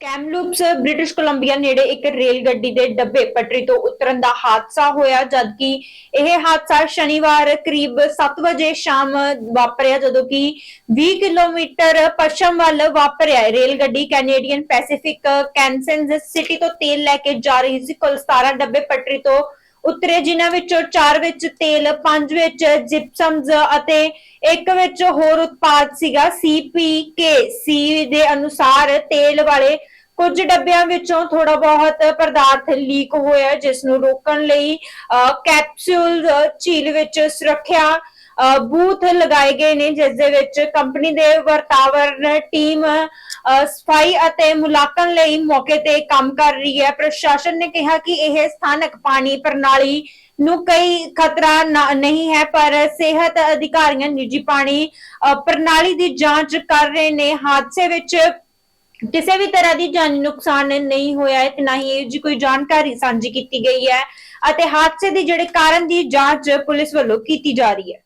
Kamloops British Columbia ਨੇੜੇ ਇੱਕ rail ਗੱਡੀ ਦੇ ਡੱਬੇ ਪਟਰੀ ਤੋਂ ਉਤਰਨ ਦਾ ਹਾਦਸਾ ਹੋਇਆ, ਜਦਕਿ ਇਹ ਹਾਦਸਾ ਸ਼ਨੀਵਾਰ ਕਰੀਬ 7 ਵਜੇ ਸ਼ਾਮ ਵਾਪਰਿਆ, ਜਦੋਂ ਕਿ 20 ਕਿਲੋਮੀਟਰ ਪੱਛਮ ਵੱਲ ਵਾਪਰਿਆ। ਰੇਲ ਗੱਡੀ ਕੈਨੇਡੀਅਨ ਪੈਸੀਫਿਕ ਕੈਨਸਨਸ ਸਿਟੀ ਤੋਂ ਤੇਲ ਲੈ ਕੇ ਜਾ ਰਹੀ ਸੀ। ਕੁੱਲ 17 ਡੱਬੇ ਪਟਰੀ ਤੋਂ ਉਤਰੇ ਜਿਨ੍ਹਾਂ ਵਿੱਚੋਂ 4 ਵਿੱਚ ਤੇਲ 5 ਵਿੱਚ ਜਿਪਸਮਸ ਅਤੇ ਇੱਕ ਵਿੱਚ ਹੋਰ ਉਤਪਾਦ ਸੀਗਾ ਸੀਪੀਕੇ ਸੀ ਦੇ ਅਨੁਸਾਰ ਤੇਲ ਵਾਲੇ ਕੁਝ ਡੱਬਿਆਂ ਵਿੱਚੋਂ ਥੋੜਾ ਬਹੁਤ ਪਦਾਰਥ ਲੀਕ ਹੋਇਆ ਜਿਸ ਨੂੰ ਰੋਕਣ ਲਈ ਅਹ, ਕੈਪਸੂਲ ਝੀਲ ਵਿੱਚ ਸੁਰੱਖਿਆ ਬੂਥ ਲਗਾਏ ਗਏ ਨੇ, ਜਿਸ ਦੇ ਵਿੱਚ ਕੰਪਨੀ ਦੇ ਵਰਤਾਵਰਨ ਟੀਮ ਸਫ਼ਾਈ ਅਤੇ ਮੁਲਾਂਕਣ ਲਈ ਮੌਕੇ ਤੇ ਕੰਮ ਕਰ ਰਹੀ ਹੈ। ਪ੍ਰਸ਼ਾਸਨ ਨੇ ਕਿਹਾ ਕਿ ਇਹ ਸਥਾਨਕ ਪਾਣੀ ਪ੍ਰਣਾਲੀ ਨੂੰ ਕਈ ਖਤਰਾ ਨਹੀਂ ਹੈ, ਪਰ ਸਿਹਤ ਅਧਿਕਾਰੀਆਂ ਨਿੱਜੀ ਪਾਣੀ ਪ੍ਰਣਾਲੀ ਦੀ ਜਾਂਚ ਕਰ ਰਹੇ ਨੇ। ਹਾਦਸੇ ਵਿੱਚ ਕਿਸੇ ਵੀ ਤਰ੍ਹਾਂ ਦੀ ਜਾਨੀ ਨੁਕਸਾਨ ਨਹੀਂ ਹੋਇਆ ਹੈ, ਤੇ ਨਾ ਹੀ ਇਹ ਜੀ ਕੋਈ ਜਾਣਕਾਰੀ ਸਾਂਝੀ ਕੀਤੀ ਗਈ ਹੈ ਅਤੇ ਹਾਦਸੇ ਦੇ ਜਿਹੜੇ ਕਾਰਨ ਦੀ ਜਾਂਚ ਪੁਲਿਸ ਵੱਲੋਂ ਕੀਤੀ ਜਾ ਰਹੀ ਹੈ।